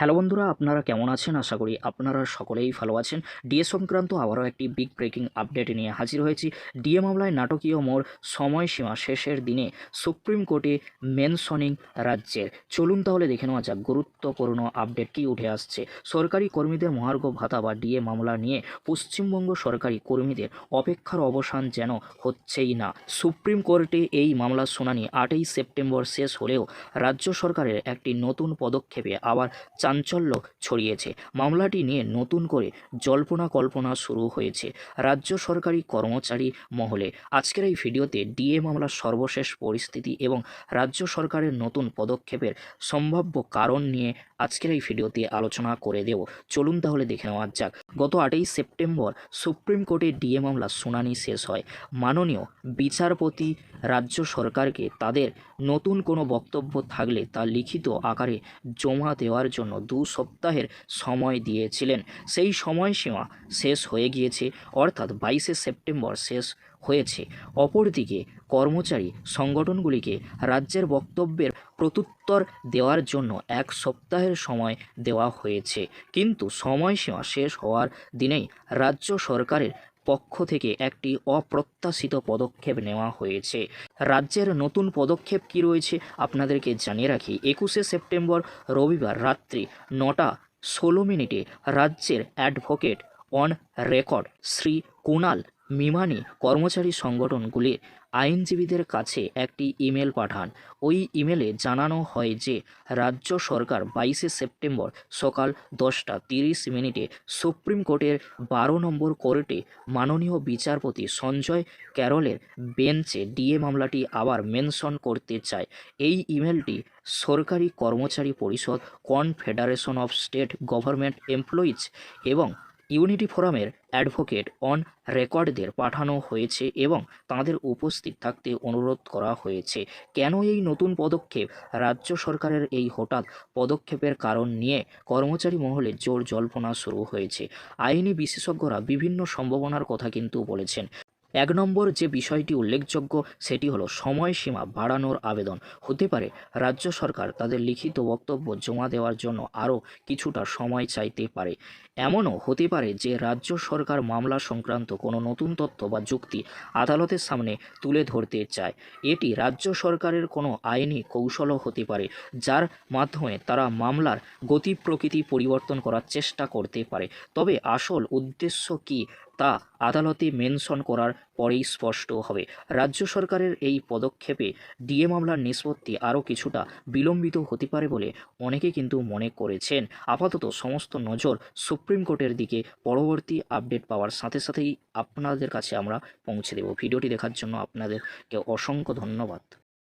Hello বন্ধুরা, আপনারা কেমন আছেন? আশা করি আপনারা সকলেই ভালো আছেন। ডিএ সংক্রান্ত আবারও একটি বিগ ব্রেকিং আপডেট নিয়ে হাজির হয়েছি। ডিএ মামলায় নাটকীয় মোড় সময়সীমা শেষের দিনে সুপ্রিম কোর্টে মেনশনিং রাজ্যের। চলুন তাহলে দেখে নেওয়া যাক গুরুত্বপূর্ণ আপডেট কি উঠে আসছে। সরকারি কর্মীদের মহার্ঘ ভাতা বা ডিএ মামলা নিয়ে পশ্চিমবঙ্গ সরকারি কর্মীদের অপেক্ষার অবসান যেন হচ্ছেই না। সুপ্রিম কোর্টে এই মামলার শুনানি আটই সেপ্টেম্বর শেষ হলেও রাজ্য সরকারের একটি নতুন পদক্ষেপে আবার চাঞ্চল্য ছড়িয়েছে। মামলাটি নিয়ে নতুন করে জল্পনা কল্পনা শুরু হয়েছে রাজ্য সরকারি কর্মচারী মহলে। আজকের এই ভিডিওতে ডিএ মামলার সর্বশেষ পরিস্থিতি এবং রাজ্য সরকারের নতুন পদক্ষেপের সম্ভাব্য কারণ নিয়ে আজকের এই ভিডিওতে আলোচনা করে দেব। চলুন তাহলে দেখে নেওয়া যাক। গত আটই সেপ্টেম্বর সুপ্রিম কোর্টে ডিএ মামলার শুনানি শেষ হয়। মাননীয় বিচারপতি রাজ্য সরকারকে তাদের নতুন কোনো বক্তব্য থাকলে তা লিখিত আকারে জমা দেওয়ার জন্য দু সপ্তাহের সময় দিয়েছিলেন। সেই সময়সীমা শেষ হয়ে গিয়েছে, অর্থাৎ বাইশে সেপ্টেম্বর শেষ হয়েছে। অপরদিকে কর্মচারী সংগঠনগুলিকে রাজ্যের বক্তব্যের প্রত্যুত্তর দেওয়ার জন্য এক সপ্তাহের সময় দেওয়া হয়েছে। কিন্তু সময়সীমা শেষ হওয়ার দিনেই রাজ্য সরকারের পক্ষ থেকে একটি অপ্রত্যাশিত পদক্ষেপ নেওয়া হয়েছে। রাজ্যের নতুন পদক্ষেপ কি রয়েছে আপনাদেরকে জানিয়ে রাখি। একুশে সেপ্টেম্বর রবিবার রাত্রি নটা ষোলো মিনিটে রাজ্যের advocate on record Shri Kunal Mimani কর্মচারী সংগঠনগুলির আইনজীবীদের কাছে একটি ইমেল পাঠান। ওই ইমেলে জানানো হয় যে, রাজ্য সরকার বাইশে সেপ্টেম্বর সকাল দশটা তিরিশ মিনিটে সুপ্রিম কোর্টের বারো নম্বর কোর্টে মাননীয় বিচারপতি সঞ্জয় ক্যারলের বেঞ্চে ডিএ মামলাটি আবার মেনশন করতে চায়। এই ইমেলটি সরকারি কর্মচারী পরিষদ confederation of state government employees এবং ইউনিটি ফোরামের অ্যাডভোকেট অন রেকর্ডদের পাঠানো হয়েছে এবং তাদের উপস্থিত থাকতে অনুরোধ করা হয়েছে। কেন এই নতুন পদক্ষেপ? রাজ্য সরকারের এই হঠাৎ পদক্ষেপের কারণ নিয়ে কর্মচারী মহলে জোর জল্পনা শুরু হয়েছে। আইনি বিশেষজ্ঞরা বিভিন্ন সম্ভাবনার কথা কিন্তু বলেছেন। এক নম্বর যে বিষয়টি উল্লেখযোগ্য, সেটি হলো সময়সীমা বাড়ানোর আবেদন। হতে পারে রাজ্য সরকার তাদের লিখিত বক্তব্য জমা দেওয়ার জন্য আরও কিছুটা সময় চাইতে পারে। এমনও হতে পারে যে রাজ্য সরকার মামলা সংক্রান্ত কোনো নতুন তথ্য বা যুক্তি আদালতের সামনে তুলে ধরতে চায়। এটি রাজ্য সরকারের কোনো আইনি কৌশলও হতে পারে, যার মাধ্যমে তারা মামলার গতি প্রকৃতি পরিবর্তন করার চেষ্টা করতে পারে। তবে আসল উদ্দেশ্য কী তা আদালতে মেনশন করার পরেই স্পষ্ট হবে। রাজ্য সরকারের এই পদক্ষেপে ডিএ মামলার নিষ্পত্তি আরও কিছুটা বিলম্বিত হতে পারে বলে অনেকে কিন্তু মনে করেছেন। আপাতত সমস্ত নজর সুপ্রিম কোর্টের দিকে পরবর্তী আপডেট পাওয়ার সাথে সাথেই আপনাদের কাছে আমরা পৌঁছে দেব। ভিডিওটি দেখার জন্য আপনাদেরকে অসংখ্য ধন্যবাদ।